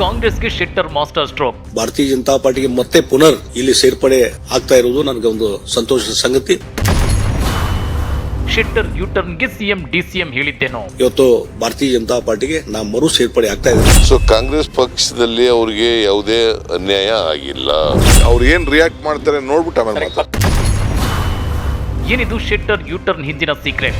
ಕಾಂಗ್ರೆಸ್ಗೆ Shettar master stroke. ಭಾರತೀಯ ಜನತಾ ಪಾರ್ಟಿಗೆ ಮತ್ತೆ ಪುನರ್ ಇಲ್ಲಿ ಸೇರ್ಪಡೆ ಆಗ್ತಾ ಇರುವುದು ನನಗೆ ಒಂದು ಸಂತೋಷದ ಸಂಗತಿ. ಶೆಟ್ಟರ್ ಯೂಟರ್ನ್ಗೆ ಸಿಎಂ ಡಿಸಿಎಂ ಹೇಳಿದ್ದೇನೋ. ಇವತ್ತು ಭಾರತೀಯ ಜನತಾ ಪಾರ್ಟಿಗೆ ನಾ ಮರು ಸೇರ್ಪಡೆ ಆಗ್ತಾ ಇದೆ ಸೊ ಕಾಂಗ್ರೆಸ್ ಪಕ್ಷದಲ್ಲಿ ಅವರಿಗೆ ಯಾವುದೇ ಅನ್ಯಾಯ ಆಗಿಲ್ಲ. ಅವ್ರು ಏನ್ ರಿಯಾಕ್ಟ್ ಮಾಡ್ತಾರೆ ನೋಡ್ಬಿಟ್ಟು ಆಮೇಲೆ ಮಾತಾಡ್ತಾರೆ ಏನಿದು ಶೆಟ್ಟರ್ ಯೂಟರ್ನ್ ಹಿಂದಿನ ಸೀಕ್ರೆಟ್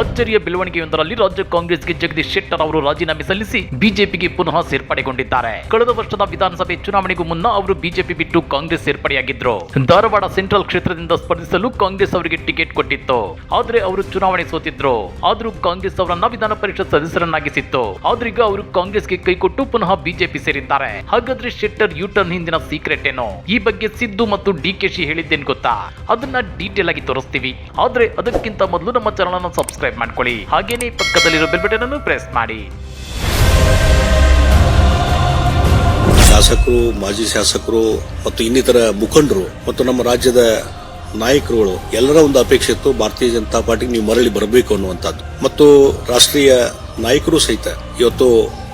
ಅಚ್ಚರಿಯ ಬೆಳವಣಿಗೆಯೊಂದರಲ್ಲಿ ರಾಜ್ಯ ಕಾಂಗ್ರೆಸ್ಗೆ ಜಗದೀಶ್ ಶೆಟ್ಟರ್ ಅವರು ರಾಜೀನಾಮೆ ಸಲ್ಲಿಸಿ ಬಿಜೆಪಿಗೆ ಪುನಃ ಸೇರ್ಪಡೆಗೊಂಡಿದ್ದಾರೆ. ಕಳೆದ ವರ್ಷದ ವಿಧಾನಸಭೆ ಚುನಾವಣೆಗೂ ಮುನ್ನ ಅವರು ಬಿಜೆಪಿ ಬಿಟ್ಟು ಕಾಂಗ್ರೆಸ್ ಸೇರ್ಪಡೆಯಾಗಿದ್ರು. ಧಾರವಾಡ ಸೆಂಟ್ರಲ್ ಕ್ಷೇತ್ರದಿಂದ ಸ್ಪರ್ಧಿಸಲು ಕಾಂಗ್ರೆಸ್ ಅವರಿಗೆ ಟಿಕೆಟ್ ಕೊಟ್ಟಿತ್ತು. ಆದ್ರೆ ಅವರು ಚುನಾವಣೆ ಸೋತಿದ್ರು. ಆದ್ರೂ ಕಾಂಗ್ರೆಸ್ ಅವರನ್ನ ವಿಧಾನ ಪರಿಷತ್ ಸದಸ್ಯರನ್ನಾಗಿಸಿತ್ತು. ಆದ್ರೀಗ ಅವರು ಕಾಂಗ್ರೆಸ್ಗೆ ಕೈಕೊಟ್ಟು ಪುನಃ ಬಿಜೆಪಿ ಸೇರಿದ್ದಾರೆ. ಹಾಗಾದ್ರೆ ಶೆಟ್ಟರ್ ಯೂಟರ್ನ್ ಹಿಂದಿನ ಸೀಕ್ರೆಟ್ ಏನು? ಈ ಬಗ್ಗೆ ಸಿದ್ದು ಮತ್ತು ಡಿ ಕೆ ಶಿ ಹೇಳಿದ್ದೇನು ಗೊತ್ತಾ? ಅದನ್ನ ಡೀಟೇಲ್ ಆಗಿ ತೋರಿಸ್ತೀವಿ. ಆದ್ರೆ ಅದಕ್ಕಿಂತ ಮೊದಲು ನಮ್ಮ ಚಾನಲ್ ಅನ್ನು ಸಬ್ಸ್ಕ್ರೈಬ್ ಮಾಡ್ಕೊಳ್ಳಿ. ಹಾಗೇನೇ ಪಕ್ಕದಲ್ಲಿರೋ ಬೆಲ್ ಬಟನ್ ಅನ್ನು ಪ್ರೆಸ್ ಮಾಡಿ. ಶಾಸಕರು, ಮಾಜಿ ಶಾಸಕರು ಮತ್ತು ಇನ್ನಿತರ ಮುಖಂಡರು ಮತ್ತು ನಮ್ಮ ರಾಜ್ಯದ ನಾಯಕರುಗಳು ಎಲ್ಲರ ಒಂದು ಅಪೇಕ್ಷೆ ಇತ್ತು, ಭಾರತೀಯ ಜನತಾ ಪಾರ್ಟಿಗೆ ನೀವು ಮರಳಿ ಬರಬೇಕು ಅನ್ನುವಂಥದ್ದು. ಮತ್ತು ರಾಷ್ಟ್ರೀಯ ನಾಯಕರು ಸಹಿತ ಇವತ್ತು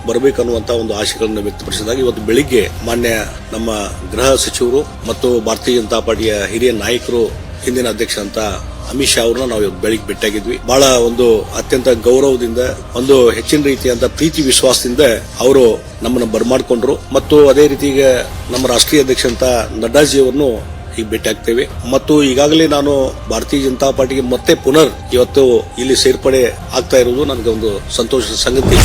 ಬರಬೇಕು ಅನ್ನುವಂತ ಒಂದು ಆಶೆಗಳನ್ನು ವ್ಯಕ್ತಪಡಿಸಿದಾಗ ಇವತ್ತು ಬೆಳಿಗ್ಗೆ ಮಾನ್ಯ ನಮ್ಮ ಗೃಹ ಸಚಿವರು ಮತ್ತು ಭಾರತೀಯ ಜನತಾ ಪಾರ್ಟಿಯ ಹಿರಿಯ ನಾಯಕರು, ಹಿಂದಿನ ಅಧ್ಯಕ್ಷ ಅಂತ ಅಮಿತ್ ಶಾ ಅವ್ರನ್ನ ನಾವು ಬೆಳಿಗ್ಗೆ ಭೇಟಿಯಾಗಿದ್ವಿ. ಬಹಳ ಒಂದು ಅತ್ಯಂತ ಗೌರವದಿಂದ, ಒಂದು ಹೆಚ್ಚಿನ ರೀತಿಯಂತ ಪ್ರೀತಿ ವಿಶ್ವಾಸದಿಂದ ಅವರು ನಮ್ಮನ್ನು ಬರ್ಮಾಡ್ಕೊಂಡ್ರು. ಮತ್ತು ಅದೇ ರೀತಿಗೆ ನಮ್ಮ ರಾಷ್ಟ್ರೀಯ ಅಧ್ಯಕ್ಷ ಅಂತ ನಡ್ಡಾಜಿ ಅವರನ್ನು ಈಗ ಭೇಟಿ ಮತ್ತು ಈಗಾಗಲೇ ನಾನು ಭಾರತೀಯ ಜನತಾ ಪಾರ್ಟಿಗೆ ಮತ್ತೆ ಪುನರ್ ಇವತ್ತು ಇಲ್ಲಿ ಸೇರ್ಪಡೆ ಆಗ್ತಾ ಇರುವುದು ನನಗೆ ಒಂದು ಸಂತೋಷದ ಸಂಗತಿ.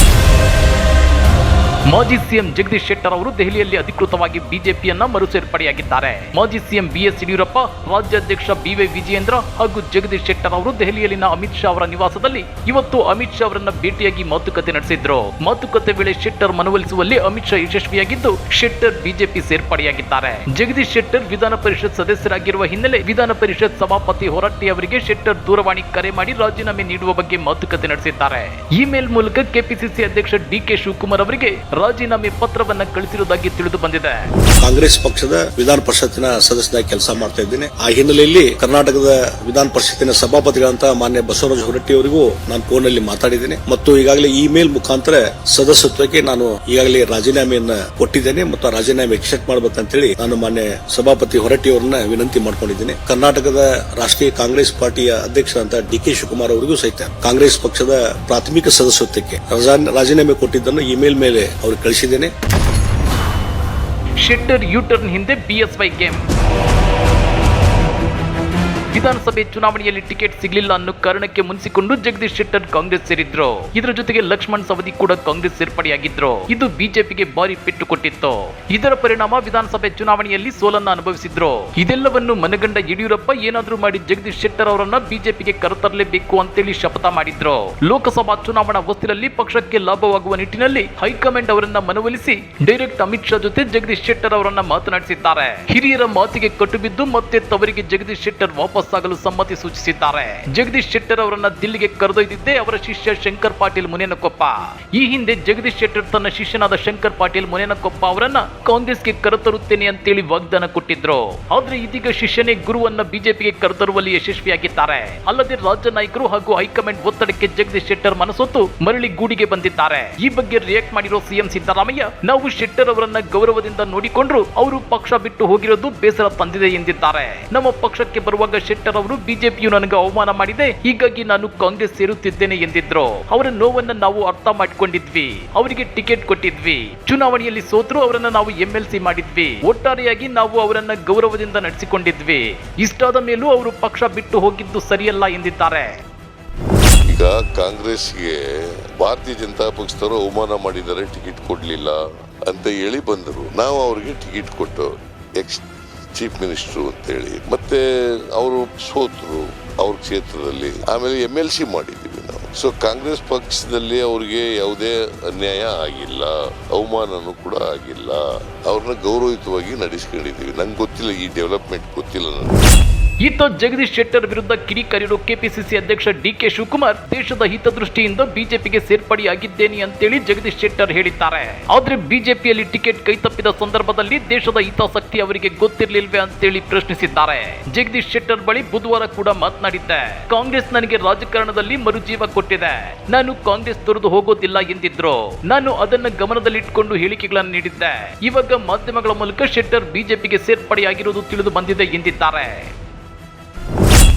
ಮಾಜಿ ಸಿಎಂ ಜಗದೀಶ್ ಶೆಟ್ಟರ್ ಅವರು ದೆಹಲಿಯಲ್ಲಿ ಅಧಿಕೃತವಾಗಿ ಬಿಜೆಪಿಯನ್ನ ಮರು ಸೇರ್ಪಡೆಯಾಗಿದ್ದಾರೆ ಮಾಜಿ ಸಿಎಂ ಬಿಎಸ್ ಯಡಿಯೂರಪ್ಪ, ರಾಜ್ಯಾಧ್ಯಕ್ಷ ಬಿವೈ ವಿಜಯೇಂದ್ರ ಹಾಗೂ ಜಗದೀಶ್ ಶೆಟ್ಟರ್ ಅವರು ದೆಹಲಿಯಲ್ಲಿನ ಅಮಿತ್ ಶಾ ಅವರ ನಿವಾಸದಲ್ಲಿ ಇವತ್ತು ಅಮಿತ್ ಶಾ ಅವರನ್ನ ಭೇಟಿಯಾಗಿ ಮಾತುಕತೆ ನಡೆಸಿದ್ರು. ಮಾತುಕತೆ ವೇಳೆ ಶೆಟ್ಟರ್ ಮನವೊಲಿಸುವಲ್ಲಿ ಅಮಿತ್ ಶಾ ಯಶಸ್ವಿಯಾಗಿದ್ದು, ಶೆಟ್ಟರ್ ಬಿಜೆಪಿ ಸೇರ್ಪಡೆಯಾಗಿದ್ದಾರೆ. ಜಗದೀಶ್ ಶೆಟ್ಟರ್ ವಿಧಾನ ಪರಿಷತ್ ಸದಸ್ಯರಾಗಿರುವ ಹಿನ್ನೆಲೆ ವಿಧಾನ ಪರಿಷತ್ ಸಭಾಪತಿ ಹೊರಟ್ಟಿ ಅವರಿಗೆ ಶೆಟ್ಟರ್ ದೂರವಾಣಿ ಕರೆ ಮಾಡಿ ರಾಜೀನಾಮೆ ನೀಡುವ ಬಗ್ಗೆ ಮಾತುಕತೆ ನಡೆಸಿದ್ದಾರೆ. ಇಮೇಲ್ ಮೂಲಕ ಕೆಪಿಸಿಸಿ ಅಧ್ಯಕ್ಷ ಡಿಕೆ ಶಿವಕುಮಾರ್ ಅವರಿಗೆ ರಾಜೀನಾಮೆ ಪತ್ರವನ್ನ ಕಳಿಸಿರುವುದಾಗಿ ತಿಳಿದು ಬಂದಿದೆ. ಕಾಂಗ್ರೆಸ್ ಪಕ್ಷದ ವಿಧಾನ ಪರಿಷತ್ತಿನ ಸದಸ್ಯನಾಗಿ ಕೆಲಸ ಮಾಡ್ತಾ ಇದ್ದೇನೆ. ಆ ಹಿನ್ನೆಲೆಯಲ್ಲಿ ಕರ್ನಾಟಕದ ವಿಧಾನ ಪರಿಷತ್ತಿನ ಸಭಾಪತಿಗಳಂತ ಮಾನ್ಯ ಬಸವರಾಜ ಹೊರಟ್ಟಿ ಅವರಿಗೂ ನಾನು ಫೋನ್ನಲ್ಲಿ ಮಾತಾಡಿದ್ದೇನೆ. ಮತ್ತು ಈಗಾಗಲೇ ಇಮೇಲ್ ಮುಖಾಂತರ ಸದಸ್ಯತ್ವಕ್ಕೆ ನಾನು ಈಗಾಗಲೇ ರಾಜೀನಾಮೆಯನ್ನ ಕೊಟ್ಟಿದ್ದೇನೆ ಮತ್ತು ರಾಜೀನಾಮೆ ಎಕ್ಸೆಪ್ಟ್ ಮಾಡಬೇಕಂತೇಳಿ ನಾನು ಮಾನ್ಯ ಸಭಾಪತಿ ಹೊರಟ್ಟಿ ಅವರನ್ನ ವಿನಂತಿ ಮಾಡ್ಕೊಂಡಿದ್ದೇನೆ. ಕರ್ನಾಟಕದ ರಾಷ್ಟ್ರೀಯ ಕಾಂಗ್ರೆಸ್ ಪಾರ್ಟಿಯ ಅಧ್ಯಕ್ಷರಂತ ಡಿ ಕೆ ಶಿವಕುಮಾರ್ ಅವರಿಗೂ ಸಹಿತ ಕಾಂಗ್ರೆಸ್ ಪಕ್ಷದ ಪ್ರಾಥಮಿಕ ಸದಸ್ಯತ್ವಕ್ಕೆ ರಜಾ- ರಾಜೀನಾಮೆ ಕೊಟ್ಟಿದ್ದನ್ನು ಇಮೇಲ್ ಮೇಲೆ ಅವ್ರಿಗೆ ಕಳಿಸಿದ್ದೇನೆ. ಶೆಟ್ಟರ್ ಯೂಟರ್ನ್ ಹಿಂದೆ ಬಿ ಎಸ್ ವೈ ಗೇಮ್ ವಿಧಾನಸಭೆ ಚುನಾವಣೆಯಲ್ಲಿ ಟಿಕೆಟ್ ಸಿಗಲಿಲ್ಲ ಅನ್ನೋ ಕಾರಣಕ್ಕೆ ಮುನಿಸಿಕೊಂಡು ಜಗದೀಶ್ ಶೆಟ್ಟರ್ ಕಾಂಗ್ರೆಸ್ ಸೇರಿದ್ರು. ಇದರ ಜೊತೆಗೆ ಲಕ್ಷ್ಮಣ್ ಸವದಿ ಕೂಡ ಕಾಂಗ್ರೆಸ್ ಸೇರ್ಪಡೆಯಾಗಿದ್ರು. ಇದು ಬಿಜೆಪಿಗೆ ಭಾರಿ ಪೆಟ್ಟು ಕೊಟ್ಟಿತ್ತು. ಇದರ ಪರಿಣಾಮ ವಿಧಾನಸಭೆ ಚುನಾವಣೆಯಲ್ಲಿ ಸೋಲನ್ನ ಅನುಭವಿಸಿದ್ರು. ಇದೆಲ್ಲವನ್ನು ಮನಗಂಡ ಯಡಿಯೂರಪ್ಪ ಏನಾದ್ರೂ ಮಾಡಿ ಜಗದೀಶ್ ಶೆಟ್ಟರ್ ಅವರನ್ನ ಬಿಜೆಪಿಗೆ ಕರೆತರಲೇಬೇಕು ಅಂತೇಳಿ ಶಪಥ ಮಾಡಿದ್ರು. ಲೋಕಸಭಾ ಚುನಾವಣಾ ಹೊಸ್ತಿಲಲ್ಲಿ ಪಕ್ಷಕ್ಕೆ ಲಾಭವಾಗುವ ನಿಟ್ಟಿನಲ್ಲಿ ಹೈಕಮಾಂಡ್ ಅವರನ್ನ ಮನವೊಲಿಸಿ ಡೈರೆಕ್ಟ್ ಅಮಿತ್ ಶಾ ಜೊತೆ ಜಗದೀಶ್ ಶೆಟ್ಟರ್ ಅವರನ್ನ ಮಾತನಾಡಿಸಿದ್ದಾರೆ. ಹಿರಿಯರ ಮಾತಿಗೆ ಕಟ್ಟುಬಿದ್ದು ಮತ್ತೆ ತವರಿಗೆ ಜಗದೀಶ್ ಶೆಟ್ಟರ್ ವಾಪಸ್ಸಾಗಲು ಸಮ್ಮತಿ ಸೂಚಿಸಿದ್ದಾರೆ. ಜಗದೀಶ್ ಶೆಟ್ಟರ್ ಅವರನ್ನ ದಿಲ್ಲಿಗೆ ಕರೆದೊಯ್ದಿದ್ದೇ ಅವರ ಶಿಷ್ಯ ಶಂಕರ್ ಪಾಟೀಲ್ ಮುನೇನಕೊಪ್ಪ. ಈ ಹಿಂದೆ ಜಗದೀಶ್ ಶೆಟ್ಟರ್ ತನ್ನ ಶಿಷ್ಯನಾದ ಶಂಕರ್ ಪಾಟೀಲ್ ಮುನೇನಕೊಪ್ಪ ಅವರನ್ನ ಕಾಂಗ್ರೆಸ್ಗೆ ಕರೆತರುತ್ತೇನೆ ಅಂತೇಳಿ ವಾಗ್ದಾನ ಕೊಟ್ಟಿದ್ರು. ಆದ್ರೆ ಇದೀಗ ಶಿಷ್ಯನೇ ಗುರುವನ್ನ ಬಿಜೆಪಿಗೆ ಕರೆತರುವಲ್ಲಿ ಯಶಸ್ವಿಯಾಗಿದ್ದಾರೆ. ಅಲ್ಲದೆ ರಾಜ್ಯ ನಾಯಕರು ಹಾಗೂ ಹೈಕಮಾಂಡ್ ಒತ್ತಡಕ್ಕೆ ಜಗದೀಶ್ ಶೆಟ್ಟರ್ ಮನಸೊತ್ತು ಮರಳಿ ಗೂಡಿಗೆ ಬಂದಿದ್ದಾರೆ. ಈ ಬಗ್ಗೆ ರಿಯಾಕ್ಟ್ ಮಾಡಿರೋ ಸಿಎಂ ಸಿದ್ದರಾಮಯ್ಯ, ನಾವು ಶೆಟ್ಟರ್ ಅವರನ್ನ ಗೌರವದಿಂದ ನೋಡಿಕೊಂಡ್ರು ಅವರು ಪಕ್ಷ ಬಿಟ್ಟು ಹೋಗಿರೋದು ಬೇಸರ ತಂದಿದೆ ಎಂದಿದ್ದಾರೆ. ನಮ್ಮ ಪಕ್ಷಕ್ಕೆ ಬರುವಾಗ ಶೆಟ್ಟರ್ ಅವರು ಬಿಜೆಪಿಯು ನನಗೆ ಅವಮಾನ ಮಾಡಿದೆ. ಹೀಗಾಗಿ ನಾನು ಕಾಂಗ್ರೆಸ್ ಸೇರುತ್ತಿದ್ದೇನೆ ಎಂದಿದ್ರು. ಅವರ ನೋವನ್ನ ನಾವು ಅರ್ಥ ಮಾಡಿಕೊಂಡಿದ್ವಿ. ಅವರಿಗೆ ಟಿಕೆಟ್ ಕೊಟ್ಟಿದ್ವಿ. ಚುನಾವಣೆಯಲ್ಲಿ ಸೋತರು ಅವರನ್ನ ನಾವು ಎಂಎಲ್ಸಿ ಮಾಡಿದ್ವಿ. ಒಟ್ಟಾರೆಯಾಗಿ ನಾವು ಅವರನ್ನ ಗೌರವದಿಂದ ನಡೆಸಿಕೊಂಡಿದ್ವಿ. ಇಷ್ಟಾದ ಮೇಲೂ ಅವರು ಪಕ್ಷ ಬಿಟ್ಟು ಹೋಗಿದ್ದು ಸರಿಯಲ್ಲ ಎಂದಿದ್ದಾರೆ. ಈಗ ಕಾಂಗ್ರೆಸ್ಗೆ ಭಾರತೀಯ ಜನತಾ ಪಕ್ಷದವರು ಅವಮಾನ ಮಾಡಿದರೆ ಟಿಕೆಟ್ ಕೊಡ್ಲಿಲ್ಲ ಅಂತ ಹೇಳಿ ಬಂದರು. ನಾವು ಅವ್ರಿಗೆ ಟಿಕೆಟ್ ಕೊಟ್ಟು ಎಕ್ಸ್ ಚೀಫ್ ಮಿನಿಸ್ಟ್ರು ಅಂತೇಳಿ ಮತ್ತೆ ಅವರು ಸೋತರು ಅವ್ರ ಕ್ಷೇತ್ರದಲ್ಲಿ. ಆಮೇಲೆ ಎಂ ಎಲ್ ಸಿ ಮಾಡಿದ್ದೀವಿ ನಾವು. ಸೊ ಕಾಂಗ್ರೆಸ್ ಪಕ್ಷದಲ್ಲಿ ಅವ್ರಿಗೆ ಯಾವುದೇ ಅನ್ಯಾಯ ಆಗಿಲ್ಲ. ಅವಮಾನನೂ ಕೂಡ ಆಗಿಲ್ಲ. ಅವ್ರನ್ನ ಗೌರವಯುತವಾಗಿ ನಡೆಸ್ಕೊಂಡಿದ್ದೀವಿ. ನಂಗೆ ಗೊತ್ತಿಲ್ಲ ಈ ಡೆವಲಪ್ಮೆಂಟ್ ಗೊತ್ತಿಲ್ಲ ನನಗೆ. ಇತ್ತ ಜಗದೀಶ್ ಶೆಟ್ಟರ್ ವಿರುದ್ಧ ಕಿಡಿಕಾರಿರೋ ಕೆಪಿಸಿಸಿ ಅಧ್ಯಕ್ಷ ಡಿ ಕೆ ಶಿವಕುಮಾರ್ ದೇಶದ ಹಿತದೃಷ್ಟಿಯಿಂದ ಬಿಜೆಪಿಗೆ ಸೇರ್ಪಡೆಯಾಗಿದ್ದೇನೆ ಅಂತೇಳಿ ಜಗದೀಶ್ ಶೆಟ್ಟರ್ ಹೇಳಿದ್ದಾರೆ. ಆದ್ರೆ ಬಿಜೆಪಿಯಲ್ಲಿ ಟಿಕೆಟ್ ಕೈತಪ್ಪಿದ ಸಂದರ್ಭದಲ್ಲಿ ದೇಶದ ಹಿತಾಸಕ್ತಿ ಅವರಿಗೆ ಗೊತ್ತಿರಲಿಲ್ವೇ ಅಂತೇಳಿ ಪ್ರಶ್ನಿಸಿದ್ದಾರೆ. ಜಗದೀಶ್ ಶೆಟ್ಟರ್ ಬಳಿ ಬುಧವಾರ ಕೂಡ ಮಾತನಾಡಿದ್ದೆ. ಕಾಂಗ್ರೆಸ್ ನನಗೆ ರಾಜಕಾರಣದಲ್ಲಿ ಮರುಜೀವ ಕೊಟ್ಟಿದೆ. ನಾನು ಕಾಂಗ್ರೆಸ್ ತೊರೆದು ಹೋಗೋದಿಲ್ಲ ಎಂದಿದ್ರು. ನಾನು ಅದನ್ನ ಗಮನದಲ್ಲಿಟ್ಟುಕೊಂಡು ಹೇಳಿಕೆಗಳನ್ನು ನೀಡಿದ್ದೆ. ಇವಾಗ ಮಾಧ್ಯಮಗಳ ಮೂಲಕ ಶೆಟ್ಟರ್ ಬಿಜೆಪಿಗೆ ಸೇರ್ಪಡೆಯಾಗಿರುವುದು ತಿಳಿದು ಬಂದಿದೆ ಎಂದಿದ್ದಾರೆ.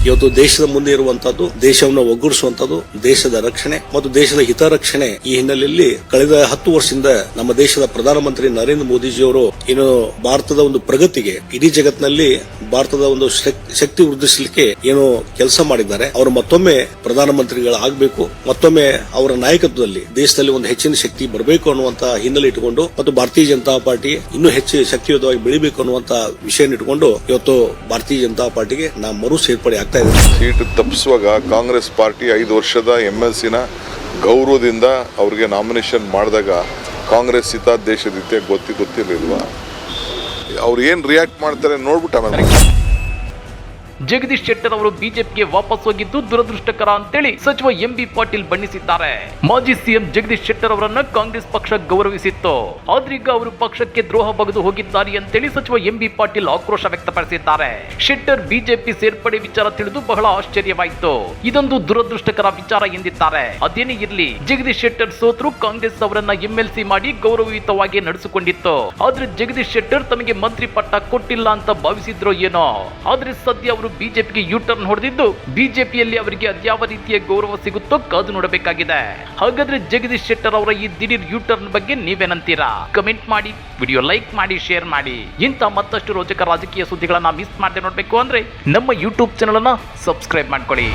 ಇವತ್ತು ದೇಶದ ಮುಂದೆ ಇರುವಂತದ್ದು ದೇಶವನ್ನು ಒಗ್ಗೂಡಿಸುವಂತದ್ದು ದೇಶದ ರಕ್ಷಣೆ ಮತ್ತು ದೇಶದ ಹಿತರಕ್ಷಣೆ ಈ ಹಿನ್ನೆಲೆಯಲ್ಲಿ ಕಳೆದ ಹತ್ತು ವರ್ಷದಿಂದ ನಮ್ಮ ದೇಶದ ಪ್ರಧಾನಮಂತ್ರಿ ನರೇಂದ್ರ ಮೋದಿಜಿಯವರು ಏನು ಭಾರತದ ಒಂದು ಪ್ರಗತಿಗೆ, ಇಡೀ ಜಗತ್ತಿನಲ್ಲಿ ಭಾರತದ ಒಂದು ಶಕ್- ಶಕ್ತಿ ವೃದ್ಧಿಸಲಿಕ್ಕೆ ಏನು ಕೆಲಸ ಮಾಡಿದ್ದಾರೆ. ಅವರು ಮತ್ತೊಮ್ಮೆ ಪ್ರಧಾನಮಂತ್ರಿಗಳಾಗಬೇಕು, ಮತ್ತೊಮ್ಮೆ ಅವರ ನಾಯಕತ್ವದಲ್ಲಿ ದೇಶದಲ್ಲಿ ಒಂದು ಹೆಚ್ಚಿನ ಶಕ್ತಿ ಬರಬೇಕು ಅನ್ನುವಂತ ಹಿನ್ನೆಲೆ ಇಟ್ಟುಕೊಂಡು ಮತ್ತು ಭಾರತೀಯ ಜನತಾ ಪಾರ್ಟಿ ಇನ್ನೂ ಹೆಚ್ಚು ಶಕ್ತಿಯುತವಾಗಿ ಬೆಳಿಬೇಕು ಅನ್ನುವಂತ ವಿಷಯ ಇಟ್ಟುಕೊಂಡು ಇವತ್ತು ಭಾರತೀಯ ಜನತಾ ಪಾರ್ಟಿಗೆ ನಾ ಮರು ಸೇರ್ಪಡೆ ಆಗ್ತಾ ಇದ್ದೇನೆ ಸೀಟ್ ತಪ್ಪಿಸುವಾಗ ಕಾಂಗ್ರೆಸ್ ಪಾರ್ಟಿ ಐದು ವರ್ಷದ ಎಂ ಎಲ್ ಸಿನ ಗೌರವದಿಂದ ಅವ್ರಿಗೆ ನಾಮಿನೇಷನ್ ಮಾಡಿದಾಗ ಕಾಂಗ್ರೆಸ್ ಹಿತಾದ್ದೇಶದ ರೀತಿಯಾಗಿ ಗೊತ್ತಿ ಗೊತ್ತಿರಲಿಲ್ವಾ ಅವ್ರು ಏನು ರಿಯಾಕ್ಟ್ ಮಾಡ್ತಾರೆ ನೋಡ್ಬಿಟ್ಟು ಆಮೇಲೆ. ಜಗದೀಶ್ ಶೆಟ್ಟರ್ ಅವರು ಬಿಜೆಪಿಗೆ ವಾಪಸ್ ಹೋಗಿದ್ದು ದುರದೃಷ್ಟಕರ ಅಂತೇಳಿ ಸಚಿವ ಎಂ ಬಿ ಪಾಟೀಲ್ ಬಣ್ಣಿಸಿದ್ದಾರೆ. ಮಾಜಿ ಸಿಎಂ ಜಗದೀಶ್ ಶೆಟ್ಟರ್ ಅವರನ್ನ ಕಾಂಗ್ರೆಸ್ ಪಕ್ಷ ಗೌರವಿಸಿತ್ತು. ಆದ್ರೀಗ ಅವರು ಪಕ್ಷಕ್ಕೆ ದ್ರೋಹ ಬಗೆದು ಹೋಗಿದ್ದಾರೆ ಅಂತೇಳಿ ಸಚಿವ ಎಂ ಬಿ ಪಾಟೀಲ್ ಆಕ್ರೋಶ ವ್ಯಕ್ತಪಡಿಸಿದ್ದಾರೆ. ಶೆಟ್ಟರ್ ಬಿಜೆಪಿ ಸೇರ್ಪಡೆ ವಿಚಾರ ತಿಳಿದು ಬಹಳ ಆಶ್ಚರ್ಯವಾಯಿತು. ಇದೊಂದು ದುರದೃಷ್ಟಕರ ವಿಚಾರ ಎಂದಿದ್ದಾರೆ. ಅದೇನೇ ಇರಲಿ, ಜಗದೀಶ್ ಶೆಟ್ಟರ್ ಸೋತರು ಕಾಂಗ್ರೆಸ್ ಅವರನ್ನ ಎಂಎಲ್ಸಿ ಮಾಡಿ ಗೌರವಯುತವಾಗಿ ನಡೆಸಿಕೊಂಡಿತ್ತು. ಆದ್ರೆ ಜಗದೀಶ್ ಶೆಟ್ಟರ್ ತಮಗೆ ಮಂತ್ರಿ ಪಟ್ಟ ಕೊಟ್ಟಿಲ್ಲ ಅಂತ ಭಾವಿಸಿದ್ರೋ ಏನೋ. ಆದ್ರೆ ಸದ್ಯ ಅವರು ಬಿಜೆಪಿಗೆ ಯೂ ಟರ್ನ್ ಹೊಡೆದಿದ್ದು ಬಿಜೆಪಿಯಲ್ಲಿ ಅವರಿಗೆ ಅದ್ಯಾವ ರೀತಿಯ ಗೌರವ ಸಿಗುತ್ತೋ ಕಾದು ನೋಡಬೇಕಾಗಿದೆ. ಹಾಗಾದ್ರೆ ಜಗದೀಶ್ ಶೆಟ್ಟರ್ ಅವರ ಈ ದಿಢೀರ್ ಯೂ ಟರ್ನ್ ಬಗ್ಗೆ ನೀವೇನಂತೀರಾ? ಕಮೆಂಟ್ ಮಾಡಿ ವಿಡಿಯೋ ಲೈಕ್ ಮಾಡಿ ಶೇರ್ ಮಾಡಿ. ಇಂಥ ಮತ್ತಷ್ಟು ರೋಚಕ ರಾಜಕೀಯ ಸುದ್ದಿಗಳನ್ನ ಮಿಸ್ ಮಾಡದೆ ನೋಡಬೇಕು ಅಂದ್ರೆ ನಮ್ಮ ಯೂಟ್ಯೂಬ್ ಚಾನಲ್ ಅನ್ನ ಸಬ್ಸ್ಕ್ರೈಬ್ ಮಾಡ್ಕೊಳ್ಳಿ.